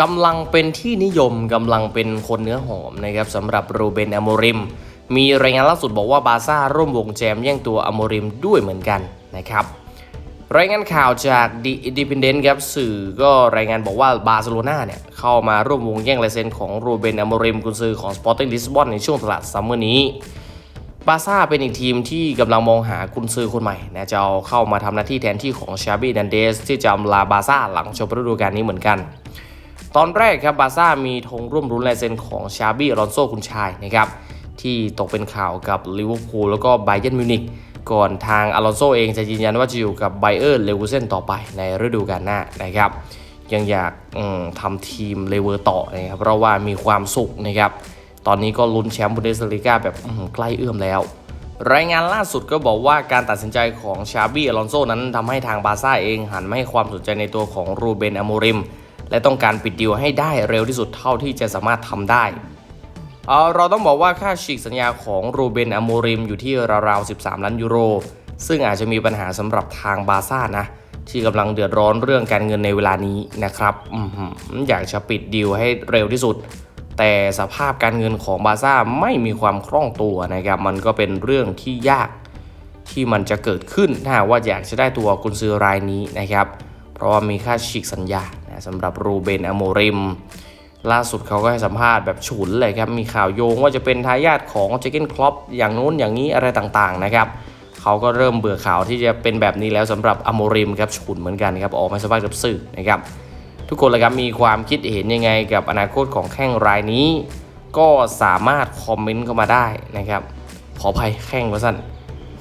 กำลังเป็นที่นิยมกำลังเป็นคนเนื้อหอมนะครับสำหรับรูเบนอโมริม มีรายงานล่าสุดบอกว่าบาซ่าร่วมวงแจมแย่งตัวอโมริมด้วยเหมือนกันนะครับรายงานข่าวจาก The Independent ครับสื่อก็รายงานบอกว่าบาร์เซโลนาเนี่ยเข้ามาร่วมวงแย่งลายเซ็นของโรเบนอโมริมกุนซือของ Sporting Lisbon ในช่วงตลาดซัมเมอร์นี้บาร์ซ่าเป็นอีกทีมที่กำลังมองหากุนซือคนใหม่นะจะเอาเข้ามาทำหน้าที่แทนที่ของชาบีดันเดสที่จะอำลาบาร์ซ่าหลังจบฤดูกาลนี้เหมือนกัน ตอนแรกครับบาซ่ามีธงร่วมรุ้นลายเซ็นของชาบีอลอนโซคุณชายนะครับที่ตกเป็นข่าวกับลิเวอร์พูลแล้วก็ไบเยนมิวนิกก่อนทางอลอนโซเองจะยืนยันว่าจะอยู่กับไบเออร์เลวูเซนต่อไปในฤดูกาลหน้านะครับ ยังอยากทำทีมเลเวอร์ต่อนะครับเพราะว่ามีความสุขนะครับ ตอนนี้ก็ลุ้นแชมป์บุนเดสลีกาแบบใกล้เอื้อมแล้ว รายงานล่าสุดก็บอกว่าการตัดสินใจของชาบี้อลอนโซนั้นทำให้ทางบาซ่าเองหันมาให้ความสนใจในตัวของรูเบนอโมริม และต้องการปิดดีลให้ได้เร็วที่สุดเท่าที่จะสามารถทำได้เอ่อเราต้องบอกว่าค่าฉีกสัญญาของโรเบนอโมริมอยู่ที่ราวๆ 13 ล้านยูโร ซึ่งอาจจะมีปัญหาสำหรับทางบาซ่านะ ที่กำลังเดือดร้อนเรื่องการเงินในเวลานี้นะครับออยากจะปิดดีลให้เร็วที่สุด แต่สภาพการเงินของบาซ่าไม่มีความคล่องตัวนะครับ มันก็เป็นเรื่องที่ยากที่มันจะเกิดขึ้นถ้าว่าอยากจะได้ตัวกุนซือรายนี้นะครับ เพราะว่ามีค่าฉีกสัญญา สำหรับรูเบนอโมริม ล่าสุดเขาก็ให้สัมภาษณ์แบบฉุนเลยครับ มีข่าวโยงว่าจะเป็นทายาทของเจเกนคลอปอย่างนู้นอย่างนี้อะไรต่างๆนะครับเขาก็เริ่มเบื่อข่าวที่จะเป็นแบบนี้แล้วสำหรับอโมริมครับฉุนเหมือนกันครับออกมาสัมภาษณ์กับสื่อนะครับทุกคนเลยครับมีความคิดเห็นยังไงกับอนาคตของแข้งรายนี้ ก็สามารถคอมเมนต์เข้ามาได้นะครับขออภัยแข้งวะสั้น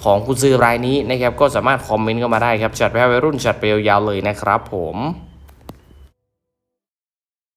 ของคุณซื้อรายนี้นะครับก็สามารถคอมเมนต์เข้ามาได้ครับจัดไปวัยรุ่นจัดไปยาวๆเลยนะครับผม